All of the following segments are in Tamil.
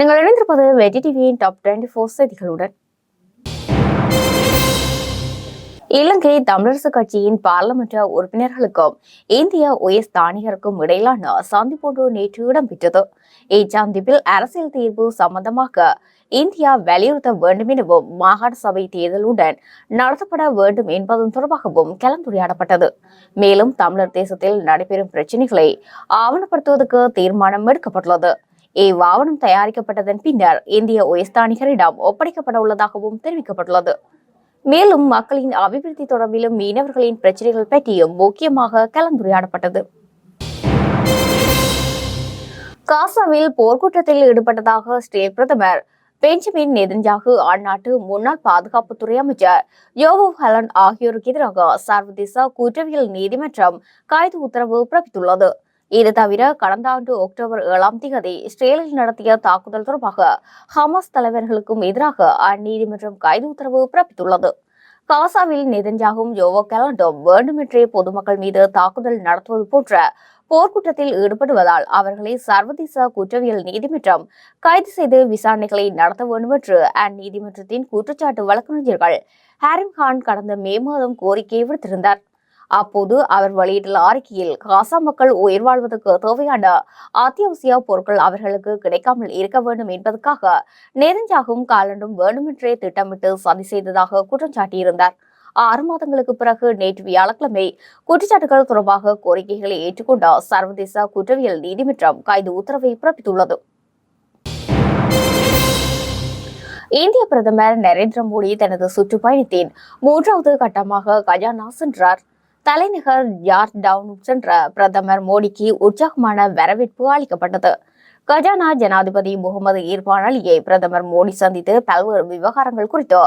நீங்கள் இணைந்திருப்பது வெஜி டிவியின் டாப் டுவெண்ட்டி ஃபோர் செய்திகளுடன். இலங்கை தமிழரசு கட்சியின் பாராளுமன்ற உறுப்பினர்களுக்கும் இந்திய உயர்ஸ்தானிகருக்கும் இடையிலான சந்திப்பொன்று நேற்று இடம்பெற்றது. இச்சந்திப்பில் அரசியல் தீர்வு சம்பந்தமாக இந்தியா வலியுறுத்த வேண்டும் எனவும் மாகாண சபை தேர்தலுடன் நடத்தப்பட வேண்டும் என்பதும் தொடர்பாகவும் கலந்துரையாடப்பட்டது. மேலும் தமிழர் தேசத்தில் நடைபெறும் பிரச்சினைகளை ஆவணப்படுத்துவதற்கு தீர்மானம் எடுக்கப்பட்டுள்ளது. இவ்வாவணம் தயாரிக்கப்பட்டதன் பின்னர் இந்திய உயர்ஸ்தானிகரிடம் ஒப்படைக்கப்பட உள்ளதாகவும் தெரிவிக்கப்பட்டுள்ளது. மேலும் மக்களின் அபிவிருத்தி தொடர்பிலும் மீனவர்களின் பிரச்சனைகள் பற்றியும் முக்கியமாக கலந்துரையாடப்பட்டது. காசாவில் போர்க்குற்றத்தில் ஈடுபட்டதாக இஸ்ரேல் பிரதமர் பெஞ்சமின் நெதன்யாகு அந்நாட்டு முன்னாள் பாதுகாப்புத்துறை அமைச்சர் யோவோ ஹலன் ஆகியோருக்கு எதிராக சர்வதேச குற்றவியல் நீதிமன்றம் கைது உத்தரவு பிறப்பித்துள்ளது. இது தவிர கடந்த ஆண்டு அக்டோபர் ஏழாம் தேதி இஸ்ரேலில் நடத்திய தாக்குதல் தொடர்பாக ஹமாஸ் தலைவர்களுக்கும் எதிராக அந்நீதிமன்றம் கைது உத்தரவு பிறப்பித்துள்ளது. காசாவில் நெதன்யாகும் யோவோ கலாண்டும் வேண்டுமென்றே பொதுமக்கள் மீது தாக்குதல் நடத்துவது போன்ற போர்க்குற்றத்தில் ஈடுபடுவதால் அவர்களை சர்வதேச குற்றவியல் நீதிமன்றம் கைது செய்து விசாரணைகளை நடத்த வேண்டும் என்று அந்நீதிமன்றத்தின் குற்றச்சாட்டு வழக்கறிஞர்கள் ஹாரிம் கான் கடந்த மே மாதம் கோரிக்கை விடுத்திருந்தார். அப்போது அவர் வெளியிட்டுள்ள அறிக்கையில் காசா மக்கள் உயிர் வாழ்வதற்கு தேவையான அத்தியாவசிய பொருட்கள் அவர்களுக்கு கிடைக்காமல் இருக்க வேண்டும் என்பதற்காக நெருஞ்சாகும் காலண்டும் வேண்டுமென்றே திட்டமிட்டு சதி செய்ததாக குற்றம் சாட்டியிருந்தார். ஆறு மாதங்களுக்கு பிறகு நேற்று வியாழக்கிழமை குற்றச்சாட்டுகள் தொடர்பாக கோரிக்கைகளை ஏற்றுக்கொண்ட சர்வதேச குற்றவியல் நீதிமன்றம் கைது உத்தரவை பிறப்பித்துள்ளது. இந்திய பிரதமர் நரேந்திர மோடி தனது சுற்றுப்பயணத்தின் மூன்றாவது கட்டமாக கஜானா சென்றார் தலைநகர் யார்ட் டவுன் சென்ற பிரதமர் மோடிக்கு உற்சாகமான வரவேற்பு அளிக்கப்பட்டது. கஜானா ஜனாதிபதி முகமது இர்பான் அலியை பிரதமர் மோடி சந்தித்து பல்வேறு விவகாரங்கள் குறித்து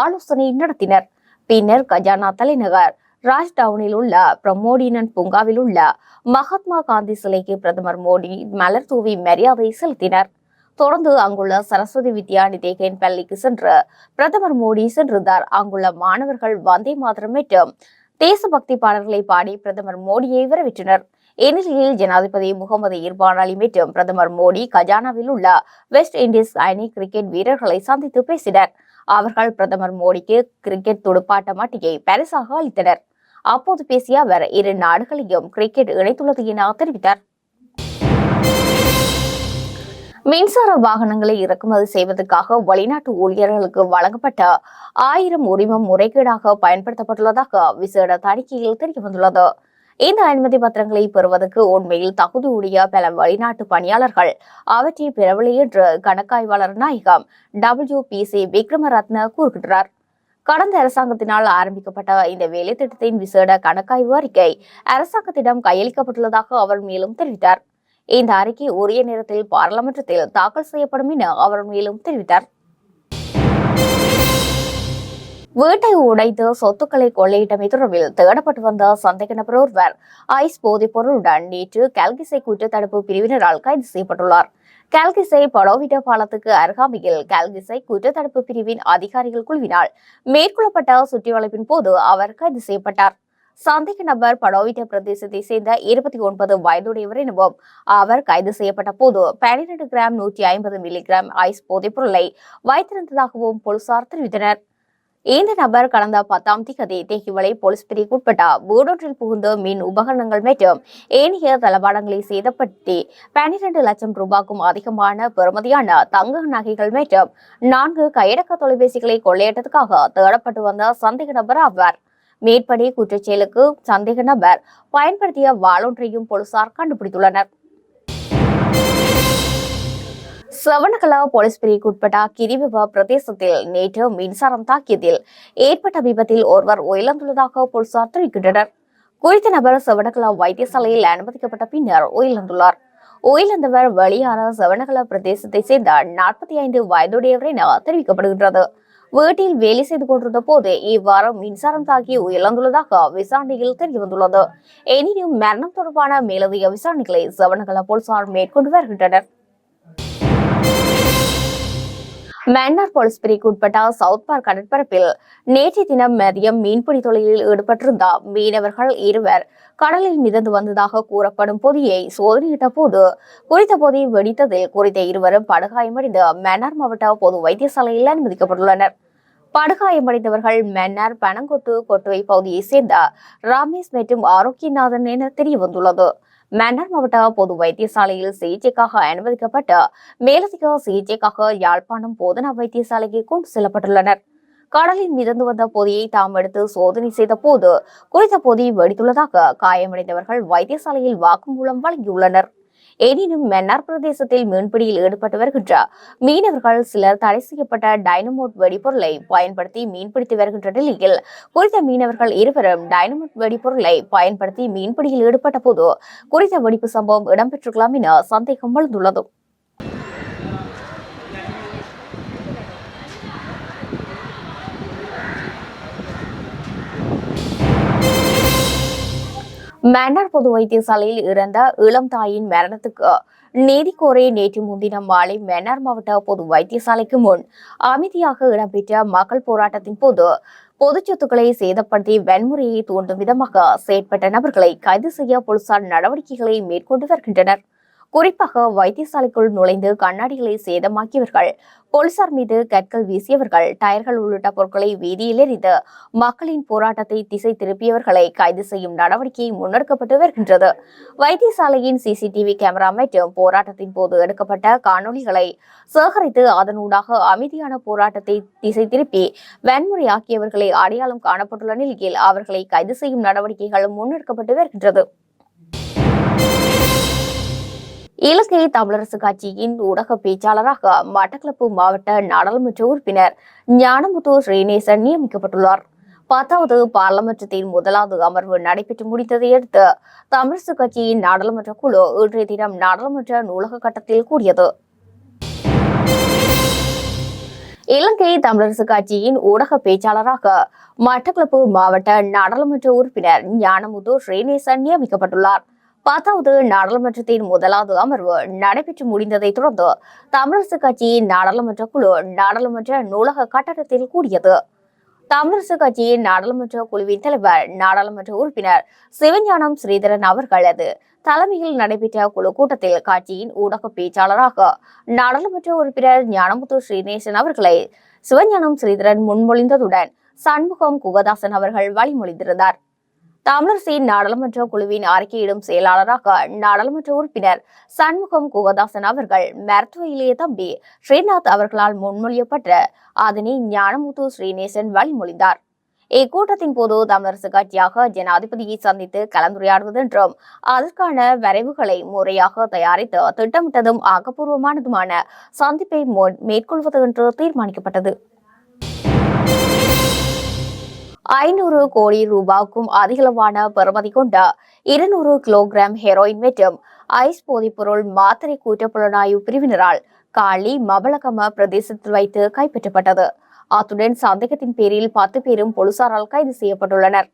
ஆலோசனை நடத்தினர். பின்னர் கஜானா தலைநகர் ராஜ்டவுனில் உள்ள பிரமோடினன் பூங்காவில் உள்ள மகாத்மா காந்தி சிலைக்கு பிரதமர் மோடி மலர் தூவி மரியாதை செலுத்தினர். தொடர்ந்து அங்குள்ள சரஸ்வதி வித்யா நிதேகன் பள்ளிக்கு சென்று பிரதமர் மோடி சென்றிருந்தார். அங்குள்ள மாணவர்கள் வந்தே மாதரம் மற்றும் தேசபக்தி பாடல்களை பாடி பிரதமர் மோடியை வரவேற்றனர். இந்நிலையில் ஜனாதிபதி முகமது இர்பான் அலி மற்றும் பிரதமர் மோடி கஜானாவில் உள்ள வெஸ்ட் இண்டீஸ் அணி கிரிக்கெட் வீரர்களை சந்தித்து பேசினர். அவர்கள் பிரதமர் மோடிக்கு கிரிக்கெட் துடுப்பாட்ட மாட்டியை பரிசாக அளித்தனர். அப்போது பேசிய அவர் இரு நாடுகளையும் கிரிக்கெட் இணைத்துள்ளது என தெரிவித்தார். மின்சார வாகனங்களை இறக்குமதி செய்வதற்காக வெளிநாட்டு ஊழியர்களுக்கு வழங்கப்பட்ட ஆயிரம் உரிமம் முறைகேடாக பயன்படுத்தப்பட்டுள்ளதாக விசேட தணிக்கையில் தெரியவந்துள்ளது. இந்த அனுமதி பத்திரங்களை பெறுவதற்கு உண்மையில் தகுதியுடைய பல வெளிநாட்டு பணியாளர்கள் அவற்றை பெறவில்லை என்று கணக்காய்வாளர் நாயகம் டபிள்யூ பி சி விக்ரமரத்ன கூறுகின்றார். கடந்த அரசாங்கத்தினால் ஆரம்பிக்கப்பட்ட இந்த வேலை திட்டத்தின் விசேட கணக்காய்வு அறிக்கை அரசாங்கத்திடம் கையளிக்கப்பட்டுள்ளதாக அவர் மேலும் தெரிவித்தார். இந்த அறிக்கை உரிய நேரத்தில் பாராளுமன்றத்தில் தாக்கல் செய்யப்படும் என அவர் மேலும் தெரிவித்தார். வீட்டை உடைத்து சொத்துக்களை கொள்ளையிட்டமை தொடர்பில் தேடப்பட்டு வந்த சந்தேக நபர் ஒருவர் ஐஸ் போதைப் பொருளுடன் நேற்று கல்கிசை குற்றத்தடுப்பு பிரிவினரால் கைது செய்யப்பட்டுள்ளார். கால்கிசை படோவிட்ட பாலத்துக்கு அருகாமையில் கல்கிசை குற்றத்தடுப்பு பிரிவின் அதிகாரிகள் குழுவினால் மேற்கொள்ளப்பட்ட சுற்றிவளைப்பின் போது அவர் கைது செய்யப்பட்டார். சந்தேக நபர் படோவிட்ட பிரதேசத்தை சேர்ந்த இருபத்தி ஒன்பது வயதுடையவர் எனவும் அவர் கைது செய்யப்பட்ட போது பன்னிரண்டு கிராம் நூற்றி ஐம்பது மில்லிகிராம் ஐஸ் போதைப் பொருளை வைத்திருந்ததாகவும் போலீசார் தெரிவித்தனர். இந்த நபர் கடந்த பத்தாம் திகதி தேகிவளை போலீஸ் பிரிவுக்குட்பட்ட வீடொன்றில் புகுந்து மின் உபகரணங்கள் மற்றும் ஏனைய தளபாடங்களை சேதப்படுத்தி பன்னிரண்டு லட்சம் ரூபாய்க்கும் அதிகமான பெறுமதியான தங்க நகைகள் மற்றும் நான்கு கையடக்க தொலைபேசிகளை கொள்ளையிட்டதுக்காக தேடப்பட்டு வந்த சந்தேக நபர் ஆவார். மேற்படி குற்றச்செயலுக்கு சந்தேக நபர் பயன்படுத்திய வாளொன்றையும் போலீசார் கண்டுபிடித்துள்ளனர். சவணகலா போலீஸ் பிரிவுக்குட்பட்ட கிரிவிப பிரதேசத்தில் நேற்று மின்சாரம் தாக்கியதில் ஏற்பட்ட விபத்தில் ஒருவர் உயிரிழந்துள்ளதாக போலீசார் தெரிவிக்கின்றனர். குறித்த நபர் சவணகலா வைத்தியசாலையில் அனுமதிக்கப்பட்ட பின்னர் உயிரிழந்துள்ளார். உயிரிழந்தவர் வெளியான சவணகலா பிரதேசத்தை சேர்ந்த நாற்பத்தி ஐந்து வயதுடையவர் என தெரிவிக்கப்படுகின்றது. வீட்டில் வேலை செய்து கொண்டிருந்த போது இவ்வாறு மின்சாரம் தாக்கி உயிரிழந்துள்ளதாக விசாரணையில் தெரியவந்துள்ளது. எனினும் மரணம் தொடர்பான மேலதிக விசாரணைகளை சவணகலா போலீசார் மேற்கொண்டு வருகின்றனர். மன்னார் போலீஸ் பிரிவுக்கு உட்பட்ட சவுத் பார்க் கடற்பரப்பில் நேற்றைய தினம் மதியம் மீன்பிடி தொழிலில் ஈடுபட்டிருந்த மீனவர்கள் இருவர் கடலில் மிதந்து வந்ததாக கூறப்படும் பொதியை சோதனையிட்ட போது குறித்த பொதி வெடித்ததில் குறித்த இருவரும் படுகாயமடைந்து மன்னார் மாவட்ட பொது வைத்தியசாலையில் அனுமதிக்கப்பட்டுள்ளனர். படுகாயமடைந்தவர்கள் மன்னார் பனங்கொட்டு கொட்டுவை பகுதியைச் சேர்ந்த ராமேஷ் மற்றும் ஆரோக்கியநாதன் என தெரிய வந்துள்ளது மன்னார் மாவட்ட பொது வைத்தியசாலையில் சிகிச்சைக்காக அனுமதிக்கப்பட்டு மேலதிக சிகிச்சைக்காக யாழ்ப்பாணம் போதனா வைத்தியசாலைக்கு கொண்டு செல்லப்பட்டுள்ளனர். கடலில் மிதந்து வந்த பொதியை தாம் எடுத்து சோதனை செய்த போது குறித்த பொதி வெடித்துள்ளதாக காயமடைந்தவர்கள் வைத்தியசாலையில் வாக்குமூலம் வழங்கியுள்ளனர். எனினும் மன்னார் பிரதேசத்தில் மீன்பிடியில் ஈடுபட்டு வருகின்ற மீனவர்கள் சிலர் தடை செய்யப்பட்ட டைனமோட் வெடிபொருளை பயன்படுத்தி மீன்பிடித்து வருகின்ற நிலையில் குறித்த மீனவர்கள் இருவரும் டைனமோட் வெடிபொருளை பயன்படுத்தி மீன்பிடியில் ஈடுபட்ட போது குறித்த வெடிப்பு சம்பவம் இடம்பெற்றிருக்கலாம் என சந்தேகம் எழுந்துள்ளது மன்னார் பொது வைத்தியசாலையில் இறந்த இளம் தாயின் மரணத்துக்கு நீதி கோரி நேற்று முன்தினம் மாலை மன்னார் மாவட்ட பொது வைத்தியசாலைக்கு முன் அமைதியாக இடம்பெற்ற மக்கள் போராட்டத்தின் போது பொது சொத்துக்களை சேதப்படுத்தி வன்முறையை தூண்டும் விதமாக செயற்பட்ட நபர்களை கைது செய்ய போலீசார் நடவடிக்கைகளை மேற்கொண்டு வருகின்றனர். குறிப்பாக வைத்தியசாலைக்குள் நுழைந்து கண்ணாடிகளை சேதமாக்கியவர்கள் போலீசார் மீது கற்கள் வீசியவர்கள் டயர்கள் உள்ளிட்ட பொருட்களை வீதியில் எறிந்து மக்களின் போராட்டத்தை திசை திருப்பியவர்களை கைது செய்யும் நடவடிக்கை முன்னெடுக்கப்பட்டு வருகின்றது. வைத்தியசாலையின் சிசிடிவி கேமரா மற்றும் போராட்டத்தின் போது எடுக்கப்பட்ட காணொளிகளை சேகரித்து அதனூடாக அமைதியான போராட்டத்தை திசை திருப்பி வன்முறையாக்கியவர்களை அடையாளம் காணப்பட்டுள்ள நிலையில் அவர்களை கைது செய்யும் நடவடிக்கைகள் முன்னெடுக்கப்பட்டு வருகின்றது. இலங்கை தமிழரசு கட்சியின் ஊடக பேச்சாளராக மட்டக்களப்பு மாவட்ட நாடாளுமன்ற உறுப்பினர் ஞானமுத்து ஸ்ரீநேசன் நியமிக்கப்பட்டுள்ளார். பத்தாவது பாராளுமன்றத்தின் முதலாவது அமர்வு நடைபெற்று முடித்ததை அடுத்து தமிழரசு கட்சியின் நாடாளுமன்ற குழு இன்றைய தினம் நாடாளுமன்ற நூலக கட்டத்தில் கூடியது. இலங்கை தமிழரசு கட்சியின் ஊடக பேச்சாளராக மட்டக்களப்பு மாவட்ட நாடாளுமன்ற உறுப்பினர் ஞானமுத்து ஸ்ரீநேசன் நியமிக்கப்பட்டுள்ளார். பத்தாவது நாடாளுமன்றத்தின் முதலாவது அமர்வு நடைபெற்று முடிந்ததை தொடர்ந்து தமிழரசு கட்சியின் நாடாளுமன்ற குழு நாடாளுமன்ற நூலக கட்டடத்தில் கூடியது. தமிழரசு கட்சியின் நாடாளுமன்ற குழுவின் தலைவர் நாடாளுமன்ற உறுப்பினர் சிவஞானம் ஸ்ரீதரன் அவர்களது தலைமையில் நடைபெற்ற குழு கூட்டத்தில் கட்சியின் ஊடக பேச்சாளராக நாடாளுமன்ற உறுப்பினர் ஞானமுத்து ஸ்ரீநேசன் அவர்களை சிவஞானம் ஸ்ரீதரன் முன்மொழிந்ததுடன் சண்முகம் குகதாசன் அவர்கள் வழிமொழிந்திருந்தார். தமிழரசின் நாடாளுமன்ற குழுவின் அறிக்கையிடும் செயலாளராக நாடாளுமன்ற உறுப்பினர் சண்முகம் குகதாசன் அவர்கள் மருத்துவ இளைய தம்பி ஸ்ரீநாத் அவர்களால் முன்மொழியப்பட்ட அதனை ஞானமுத்து ஸ்ரீநேசன் வழிமொழிந்தார். இக்கூட்டத்தின் போது தமிழரசு கட்சியாக ஜனாதிபதியை சந்தித்து கலந்துரையாடுவதென்றும் அதற்கான வரைவுகளை முறையாக தயாரித்து திட்டமிட்டதும் ஆக்கப்பூர்வமானதுமான சந்திப்பை மேற்கொள்வது என்று தீர்மானிக்கப்பட்டது. ஐநூறு கோடி ரூபாய்க்கும் அதிகளவான பெறுமதி கொண்ட இருநூறு கிலோகிராம் ஹெரோயின் மற்றும் ஐஸ் போதைப்பொருள் மாத்திரை கூட்டப்புலனாய்வு பிரிவினரால் காலி மபலகம பிரதேசத்தில் வைத்து கைப்பற்றப்பட்டது. அத்துடன் சந்தேகத்தின் பேரில் பத்து பேரும் போலீசாரால் கைது செய்யப்பட்டுள்ளனர்.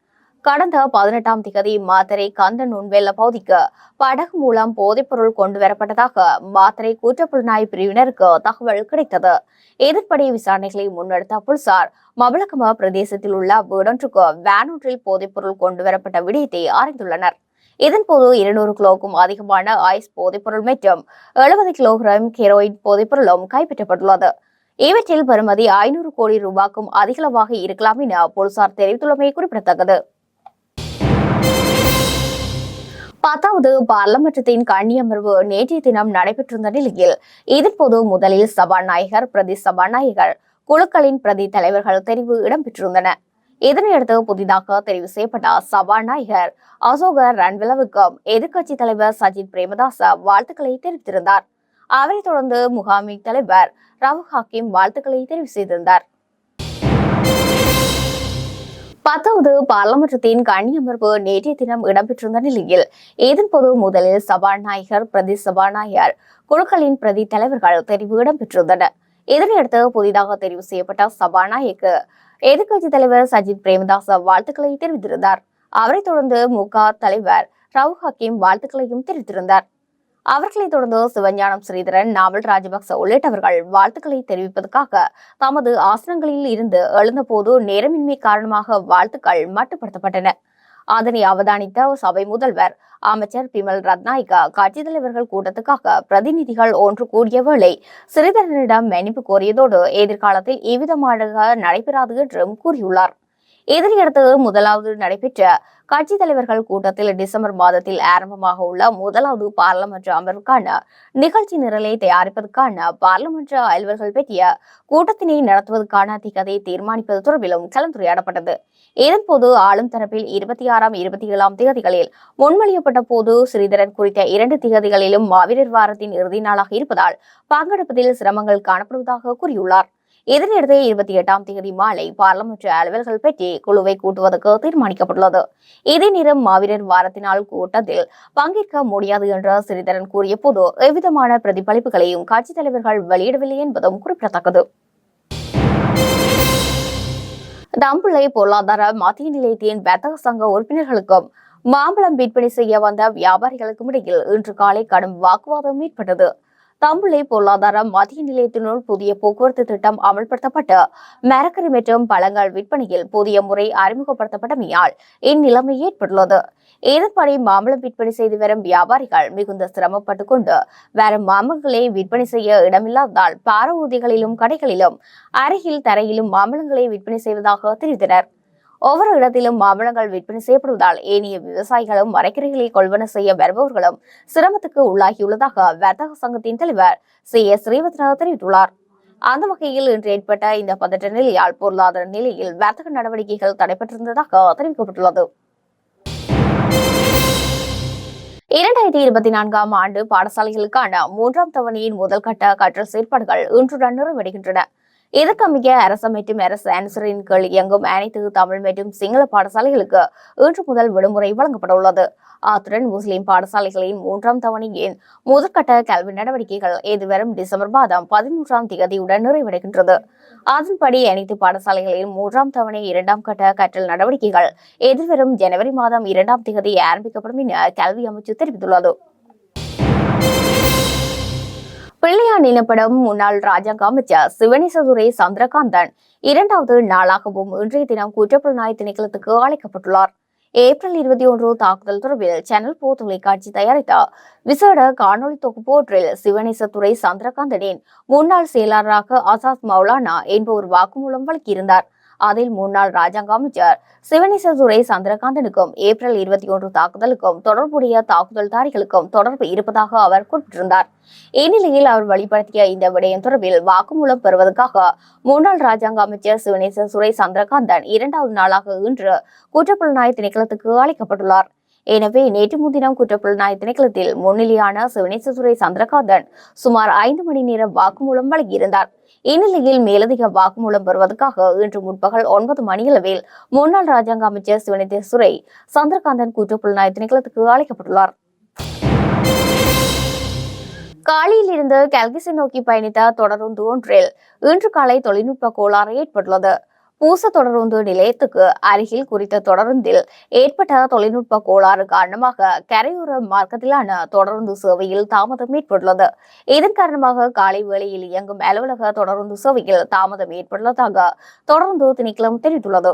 கடந்த பதினெட்டாம் திகதி மாத்தரை கந்த உண்வெல்ல பகுதிக்கு படகு மூலம் போதைப்பொருள் கொண்டு வரப்பட்டதாக மாத்தரை குற்றப்புலனாய்வு பிரிவினருக்கு தகவல் கிடைத்தது. எதிர்ப்படை விசாரணைகளை முன்னெடுத்த போலீசார் மபலகம பிரதேசத்தில் உள்ள வீடொன்றுக்கு வேனொன்றில் போதைப்பொருள் கொண்டு வரப்பட்ட விடயத்தை அறிந்துள்ளனர். இதன்போது இருநூறு கிலோக்கும் அதிகமான ஐஸ் போதைப்பொருள் மற்றும் எழுபது கிலோகிராம் ஹெரோயின் போதைப்பொருளும் கைப்பற்றப்பட்டுள்ளது. இவற்றில் பெறுமதி ஐநூறு கோடி ரூபாய்க்கும் அதிகளவாக இருக்கலாம் என போலீசார் தெரிவித்துள்ளமை குறிப்பிடத்தக்கது. பத்தாவது பாராளுமன்றத்தின் கண்ணி அமர்வு நேற்றைய தினம் நடைபெற்றிருந்த நிலையில் இதன்போது முதலில் சபாநாயகர் பிரதி சபாநாயகர் குழுக்களின் பிரதி தலைவர்கள் தெரிவு இடம்பெற்றிருந்தன. இதனையடுத்து புதிதாக தெரிவு செய்யப்பட்ட சபாநாயகர் அசோகர் ரன்விலவுக்கும் எதிர்க்கட்சி தலைவர் சஜித் பிரேமதாச வாழ்த்துக்களை தெரிவித்திருந்தார். அவரைத் தொடர்ந்து முகாமிக் தலைவர் ரவு ஹாக்கிம் வாழ்த்துக்களை தெரிவு செய்திருந்தார். பத்தாவது பாராளுமன்றத்தின் கணி அமர்வு நேற்றைய தினம் இடம்பெற்றிருந்த நிலையில் இதன்போது முதலில் சபாநாயகர் பிரதி சபாநாயகர் குழுக்களின் பிரதி தலைவர்கள் தெரிவு இடம்பெற்றிருந்தனர் இதனையடுத்து புதிதாக தெரிவு செய்யப்பட்ட சபாநாயகருக்கு எதிர்க்கட்சி தலைவர் சஜித் பிரேமதாஸ் வாழ்த்துக்களை தெரிவித்திருந்தார். அவரைத் தொடர்ந்து முக தலைவர் ரவு ஹக்கீம் வாழ்த்துக்களையும் தெரிவித்திருந்தார். அவர்களைத் தொடர்ந்து சிவஞானம் ஸ்ரீதரன் நாவல் ராஜபக்ச உள்ளிட்டவர்கள் வாழ்த்துக்களை தெரிவிப்பதற்காக தமது ஆசனங்களில் இருந்து எழுந்தபோது நேரமின்மை காரணமாக வாழ்த்துக்கள் மட்டுப்படுத்தப்பட்டன. அதனை அவதானித்த சபை முதல்வர் அமைச்சர் பிமல் ரத்நாயகா கட்சித் தலைவர்கள் கூட்டத்துக்காக பிரதிநிதிகள் ஒன்று கூடிய வேளை ஸ்ரீதரனிடம் மன்னிப்பு கோரியதோடு எதிர்காலத்தில் இவ்விதமாக நடைபெறாது என்றும் கூறியுள்ளார். இதனையடுத்து முதலாவது நடைபெற்ற கட்சித் தலைவர்கள் கூட்டத்தில் டிசம்பர் மாதத்தில் ஆரம்பமாக உள்ள முதலாவது பாராளுமன்ற அமர்வுக்கான நிகழ்ச்சி நிரலை தயாரிப்பதற்கான பாராளுமன்ற அலுவல்கள் பற்றிய கூட்டத்தினை நடத்துவதற்கான திகதை தீர்மானிப்பது தொடர்பிலும் கலந்துரையாடப்பட்டது. இதன்போது ஆளும் தரப்பில் இருபத்தி ஆறாம் இருபத்தி ஏழாம் திகதிகளில் முன்மொழியப்பட்ட போது ஸ்ரீதரன் குறித்த இரண்டு திகதிகளிலும் மாவீரர் வாரத்தின் இறுதி நாளாக இருப்பதால் பங்கெடுப்பதில் சிரமங்கள் காணப்படுவதாக கூறியுள்ளார். இதனிடையே இருபத்தி எட்டாம் தேதி மாலை பாராளுமன்ற அலுவல்கள் பற்றி குழுவை கூட்டுவதற்கு தீர்மானிக்கப்பட்டுள்ளது. இதே நேரம் மாவீரர் வாரத்தினால் கூட்டத்தில் பங்கேற்க முடியாது என்று சிறிதரன் கூறிய போது எவ்விதமான பிரதிபலிப்புகளையும் கட்சித் தலைவர்கள் வெளியிடவில்லை என்பதும் குறிப்பிடத்தக்கது. தம்புள்ளை பொருளாதார மத்திய நிலையத்தின் வர்த்தக சங்க உறுப்பினர்களுக்கும் மாம்பழம் விற்பனை செய்ய வந்த வியாபாரிகளுக்கும் இடையில் இன்று காலை கடும் வாக்குவாதம் ஏற்பட்டது. தம்புள்ளை பொருளாதார மத்திய நிலையத்தினுள் புதிய போக்குவரத்து திட்டம் அமல்படுத்தப்பட்டு மரக்கறி மற்றும் பழங்கள் விற்பனையில் புதிய முறை அறிமுகப்படுத்தப்பட்டமையால் இந்நிலைமை ஏற்பட்டுள்ளது இதன்படி மாம்பழம் விற்பனை செய்து வரும் வியாபாரிகள் மிகுந்த சிரமப்பட்டுக் கொண்டு வரும் மாம்பழங்களை விற்பனை செய்ய இடமில்லாததால் பார ஊர்திகளிலும் கடைகளிலும் அருகில் தரையிலும் மாம்பழங்களை விற்பனை செய்வதாக தெரிவித்தனர் ஒவ்வொரு இடத்திலும் மாம்பழங்கள் விற்பனை செய்யப்படுவதால் ஏனைய விவசாயிகளும் மரக்கறிகளை கொள்வன செய்ய வருபவர்களும் சிரமத்துக்கு உள்ளாகியுள்ளதாக வர்த்தக சங்கத்தின் தலைவர் சி. எஸ். ஸ்ரீவத்னா தெரிவித்துள்ளார். அந்த வகையில் இன்று ஏற்பட்ட இந்த பதற்ற நிலையால் பொருளாதார நிலையில் வர்த்தக நடவடிக்கைகள் தடைபெற்றிருந்ததாக தெரிவிக்கப்பட்டுள்ளது. இரண்டாயிரத்தி இருபத்தி நான்காம் ஆண்டு பாடசாலைகளுக்கான மூன்றாம் தவணையின் முதல் கட்ட கற்றல் செயற்பாடுகள் இன்றுடன் நிறைவடைகின்றன. இதற்கமைய அரசு மற்றும் அரசு அனுசரின் கீழ் இயங்கும் அனைத்து தமிழ் மற்றும் சிங்கள பாடசாலைகளுக்கு இன்று முதல் விடுமுறை வழங்கப்பட உள்ளது அத்துடன் முஸ்லிம் பாடசாலைகளின் மூன்றாம் தவணையின் முதற்கட்ட கல்வி நடவடிக்கைகள் எதிர்வரும் டிசம்பர் மாதம் பதிமூன்றாம் திகதியுடன் நிறைவடைகின்றது. அதன்படி அனைத்து பாடசாலைகளின் மூன்றாம் தவணை இரண்டாம் கட்ட கற்றல் நடவடிக்கைகள் எதிர்வரும் ஜனவரி மாதம் இரண்டாம் திகதி ஆரம்பிக்கப்படும் என கல்வி அமைச்சு தெரிவித்துள்ளது. பிள்ளையான் நிலப்படம் முன்னாள் ராஜாங்க அமைச்சர் சிவனேசதுரை சந்திரகாந்தன் இரண்டாவது நாளாகவும் இன்றைய தினம் குற்றப்புலனாய் திணைக்களத்துக்கு அழைக்கப்பட்டுள்ளார். ஏப்ரல் இருபத்தி ஒன்று தாக்குதல் தொடர்பில் சேனல் போ தொலைக்காட்சி தயாரித்த விசேட காணொலி தொகுப்பு ஒன்றில் சிவனேசத்துறை சந்திரகாந்தனின் முன்னாள் செயலாளராக ஆசாத் மௌலானா என்பவர் வாக்குமூலம் வழங்கியிருந்தார். அதில் முன்னாள் ராஜாங்க அமைச்சர் சிவனேசதுரை சந்திரகாந்தனுக்கும் ஏப்ரல் இருபத்தி ஒன்று தாக்குதலுக்கும் தொடர்புடைய தாக்குதல்தாரிகளுக்கும் தொடர்பு இருப்பதாக அவர் குறிப்பிட்டிருந்தார். இந்நிலையில் அவர் வெளிப்படுத்திய இந்த விடயம் தொடர்பில் வாக்குமூலம் பெறுவதற்காக முன்னாள் ராஜாங்க அமைச்சர் சிவனேச சுரை சந்திரகாந்தன் இரண்டாவது நாளாக இன்று குற்றப்புலனாய் திணைக்களத்துக்கு அழைக்கப்பட்டுள்ளார். எனவே நேற்று முன்தினம் குற்றப்புலனாய் திணைக்களத்தில் முன்னிலையான சிவனேசதுரை சந்திரகாந்தன் சுமார் ஐந்து மணி நேரம் வாக்குமூலம் வழங்கியிருந்தார். இந்நிலையில் மேலதிக வாக்குமூலம் பெறுவதற்காக இன்று முற்பகல் ஒன்பது மணியளவில் முன்னாள் ராஜாங்க அமைச்சர் சிவனேசதுரை சந்திரகாந்தன் குற்றப்புலனாய் திணைக்களத்துக்கு அழைக்கப்பட்டுள்ளார். காலியில் இருந்து கல்கிசை நோக்கி பயணித்த தொடருந்து ஒன்றில் இன்று காலை தொழில்நுட்ப கோளாறு ஏற்பட்டுள்ளது. பூச தொடருந்து நிலையத்துக்கு அருகில் குறித்த தொடருந்தில் ஏற்பட்ட தொழில்நுட்ப கோளாறு காரணமாக கரையோர மார்க்கத்திலான தொடருந்து சேவையில் தாமதம் ஏற்பட்டுள்ளது. இதன் காரணமாக காலை வேளையில் இயங்கும் அலுவலக தொடருந்து சேவையில் தாமதம் ஏற்பட்டுள்ளதாக தொடர்ந்து திணைக்களம் தெரிவித்துள்ளது.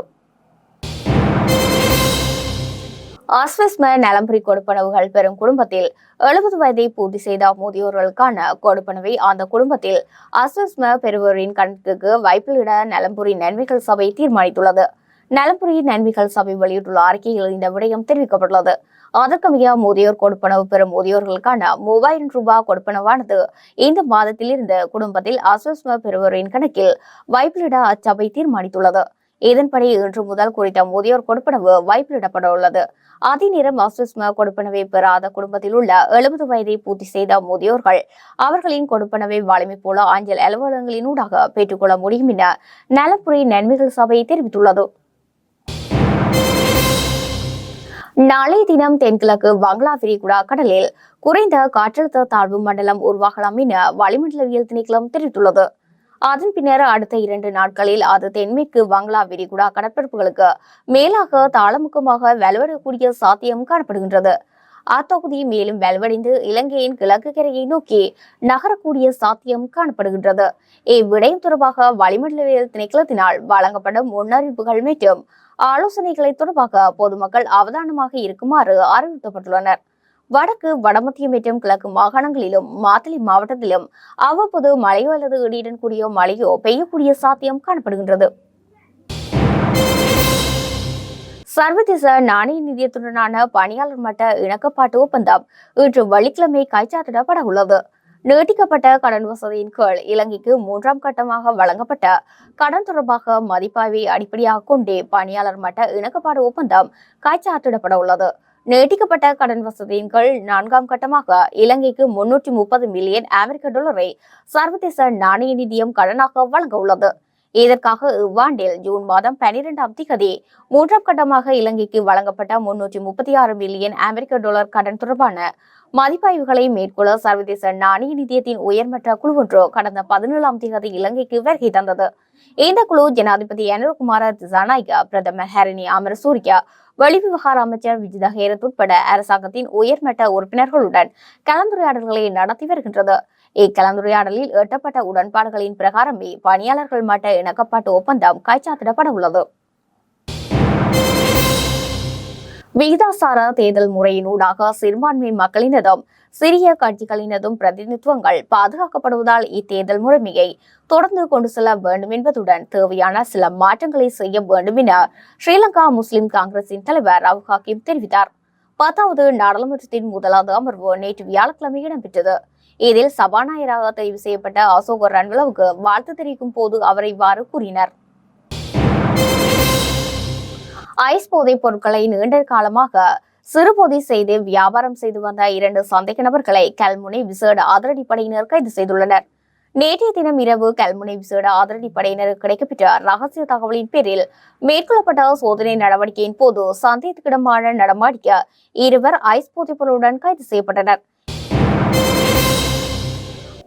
ஆஸ்வஸ்ம நலம்புரி கொடுப்பனவுகள் பெறும் குடும்பத்தில் எழுபது வயதை பூர்த்தி செய்த முதியோர்களுக்கான கொடுப்பனவை அந்த குடும்பத்தில் ஆஸ்வஸ்ம பெறுவோரின் கணக்குக்கு வைப்பிலிட நலம்புரி நன்மைகள் சபை தீர்மானித்துள்ளது. நலம்புரி நன்மைகள் சபை வெளியிட்டுள்ள அறிக்கையில் இந்த விடயம் தெரிவிக்கப்பட்டுள்ளது. அதற்கமைய முதியோர் கொடுப்பனவு பெறும் முதியோர்களுக்கான மூவாயிரம் ரூபாய் கொடுப்பனவானது இந்த மாதத்திலிருந்து குடும்பத்தில் அஸ்வஸ்ம பெறுவோரின் கணக்கில் வைப்பிலிட அச்சபை தீர்மானித்துள்ளது. இதன்படி இன்று முதல் குறித்த முதியோர் கொடுப்பனவு வைப்பிலிடப்பட உள்ளது அதே நேரம் கொடுப்பனவை பெறாத குடும்பத்தில் உள்ள எழுபது வயதை பூர்த்தி செய்த முதியோர்கள் அவர்களின் கொடுப்பனவை வலிமை போல அஞ்சல் அலுவலகங்களினூடாக பெற்றுக்கொள்ள முடியும் என நலப்புரி நன்மைகள் சபை தெரிவித்துள்ளது. நாளைய தினம் தென்கிழக்கு பங்களா விரிகுடா கடலில் குறைந்த காற்றழுத்த தாழ்வு மண்டலம் உருவாகலாம் என வளிமண்டலவியல் திணைக்களம் தெரிவித்துள்ளது. அதன் பின்னர் அடுத்த இரண்டு நாட்களில் அது தென்மேற்கு வங்களா விரிகுடா கடற்பரப்புகளுக்கு மேலாக தாளமுகமாக வலுவடக்கூடிய சாத்தியம் காணப்படுகின்றது. அத்தொகுதி மேலும் வலுவடைந்து இலங்கையின் கிழக்கு கரையை நோக்கி நகரக்கூடிய சாத்தியம் காணப்படுகின்றது. இவ்விடயம் தொடர்பாக வளிமண்டலவியல் திணைக்களத்தினால் வழங்கப்படும் முன்னறிவிப்புகள் மற்றும் ஆலோசனைகளை தொடர்பாக பொதுமக்கள் அவதானமாக இருக்குமாறு அறிவுறுத்தப்பட்டுள்ளனர். வடக்கு வடமத்திய மற்றும் கிழக்கு மாகாணங்களிலும் மாத்தளை மாவட்டத்திலும் அவ்வப்போது மழையோ அல்லது இடியுடன் கூடிய மழையோ பெய்யக்கூடிய சாத்தியம் காணப்படுகின்றது. சர்வதேச நாணய நிதியத்துடனான பணியாளர் மட்ட இணக்கப்பாட்டு ஒப்பந்தம் இன்று வெள்ளிக்கிழமை கைச்சாத்திடப்பட உள்ளது நீட்டிக்கப்பட்ட கடன் வசதியின் கீழ் இலங்கைக்கு மூன்றாம் கட்டமாக வழங்கப்பட்ட கடன் தொடர்பாக மதிப்பாய்வை அடிப்படையாக கொண்டே பணியாளர் மட்ட இணக்கப்பாடு ஒப்பந்தம் கைச்சாத்திடப்பட உள்ளது நீட்டிக்கப்பட்ட கடன் வசதியின் கீழ் நான்காம் கட்டமாக இலங்கைக்கு முன்னூற்றி முப்பது மில்லியன் அமெரிக்க டாலரை சர்வதேச நாணய நிதியம் கடனாக வழங்க உள்ளது. இதற்காக இவ்வாண்டில் ஜூன் மாதம் பனிரெண்டாம் திகதி மூன்றாம் கட்டமாக இலங்கைக்கு வழங்கப்பட்ட முன்னூற்றி முப்பத்தி ஆறு மில்லியன் அமெரிக்க டாலர் கடன் தொடர்பான மதிப்பாய்வுகளை மேற்கொள்ள சர்வதேச நாணய நிதியத்தின் உயர்மட்ட குழு ஒன்று கடந்த பதினேழாம் திகதி இலங்கைக்கு வருகை தந்தது. இந்த குழு ஜனாதிபதி அனுரகுமார திசாநாயக்க பிரதமர் ஹரணி அமரசூரிய வெளிவிவகார அமைச்சர் விஜித ஹேரத் உட்பட அரசாங்கத்தின் உயர்மட்ட உறுப்பினர்களுடன் கலந்துரையாடல்களை நடத்தி வருகின்றது. இக்கலந்துரையாடலில் எட்டப்பட்ட உடன்பாடுகளின் பிரகாரமே பணியாளர்கள் மட்ட இணக்கப்பாட்டு ஒப்பந்தம் கைச்சாத்திடப்பட உள்ளது விகிதாசார தேர்தல் முறையினூடாக சிறுபான்மை மக்களினதும் சிறிய கட்சிகளினதும் பிரதிநிதித்துவங்கள் பாதுகாக்கப்படுவதால் இத்தேர்தல் முறைமையை தொடர்ந்து கொண்டு செல்ல வேண்டும் என்பதுடன் தேவையான சில மாற்றங்களை செய்ய வேண்டும் என ஸ்ரீலங்கா முஸ்லிம் காங்கிரசின் தலைவர் ரவு ஹாக்கிம் தெரிவித்தார். பத்தாவது நாடாளுமன்றத்தின் முதலாவது அமர்வு நேற்று வியாழக்கிழமை இடம்பெற்றது. இதில் சபாநாயகராக தெரிவு செய்யப்பட்ட அசோக ரன்விலவுக்கு வாழ்த்து தெரிவிக்கும் போது அவர் இவ்வாறு கூறினார். ஐஸ் போதைப் பொருட்களை நீண்ட காலமாக சிறுபோதை செய்து வியாபாரம் செய்து வந்த இரண்டு சந்தேக நபர்களை கல்முனை விசேட அதிரடிப்படையினர் கைது செய்துள்ளனர். நேற்றைய தினம் இரவு கல்முனை விசேட அதிரடிப்படையினருக்கு கிடைக்கப்பெற்ற ரகசிய தகவலின் பேரில் மேற்கொள்ளப்பட்ட சோதனை நடவடிக்கையின் போது சந்தேகத்திடமான நடமாடிக்க இருவர் ஐஸ் போதைப்பொருளுடன் கைது செய்யப்பட்டனர்.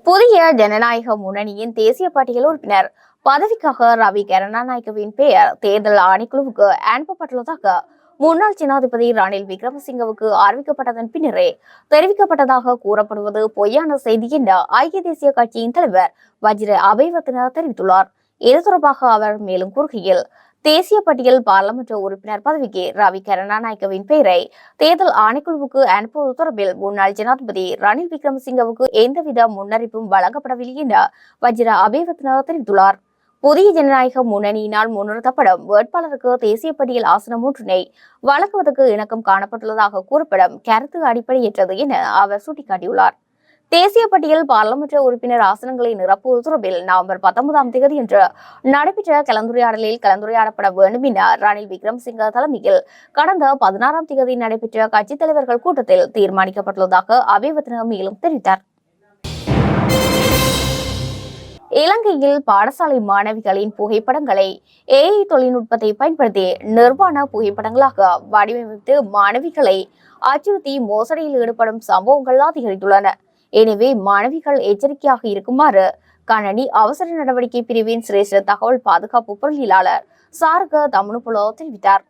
புதிய ஜனநாயக முன்னணியின் தேசிய பட்டியல் உறுப்பினர் பதவிக்காக ரவி கருணாநாயக்கவின் பெயர் தேர்தல் ஆணைக்குழுவுக்கு அனுப்பப்பட்டுள்ளதாக முன்னாள் ஜனாதிபதி ரணில் விக்ரமசிங்கவுக்கு அறிவிக்கப்பட்டதன் பின்னரே தெரிவிக்கப்பட்டதாக கூறப்படுவது பொய்யான செய்தி என ஐக்கிய தேசிய கட்சியின் தலைவர் வஜ்ர அபைவர்த்தன தெரிவித்துள்ளார். இது தொடர்பாக அவர் மேலும் கூறுகையில் தேசிய பட்டியல் பாராளுமன்ற உறுப்பினர் பதவிக்கு ரவி கருணாநாயக்கவின் பெயரை தேர்தல் ஆணைக்குழுவுக்கு அனுப்புவது தொடர்பில் முன்னாள் ஜனாதிபதி ரணில் விக்ரமசிங்கவுக்கு எந்தவித முன்னறிப்பும் வழங்கப்படவில்லை என வஜ்ர அபேவத்ன தெரிவித்துள்ளார். புதிய ஜனநாயக முன்னணியினால் முன்னிறுத்தப்படும் வேட்பாளருக்கு தேசிய பட்டியல் ஆசனம் ஒன்றினை வழங்குவதற்கு இணக்கம் காணப்பட்டுள்ளதாக கூறப்படும் கருத்து அடிப்படையற்றது என அவர் சுட்டிக்காட்டியுள்ளார். தேசிய பட்டியல் பாராளுமன்ற உறுப்பினர் ஆசனங்களை நிரப்புவது தொடர்பில் நவம்பர் பத்தொன்பதாம் தேதி என்று நடைபெற்ற கலந்துரையாடலில் கலந்துரையாடப்பட வேண்டும் என ரணில் விக்ரம்சிங்க தலைமையில் கடந்த பதினாறாம் தேதி நடைபெற்ற கட்சித் தலைவர்கள் கூட்டத்தில் தீர்மானிக்கப்பட்டுள்ளதாக அபிவர்த்தன மேலும் தெரிவித்தார். இலங்கையில் பாடசாலை மாணவிகளின் புகைப்படங்களை ஏஐ தொழில்நுட்பத்தை பயன்படுத்தி நிர்வாண புகைப்படங்களாக வடிவமைத்து மாணவிகளை அச்சுறுத்தி மோசடியில் ஈடுபடும் சம்பவங்கள் அதிகரித்துள்ளன. எனவே மாணவிகள் எச்சரிக்கையாக இருக்குமாறு கணனி அவசர நடவடிக்கை பிரிவின் சிரேஷ்ட தகவல் பாதுகாப்பு பொருளியலாளர் சார்க தமனுபுலோ தெரிவித்தார்.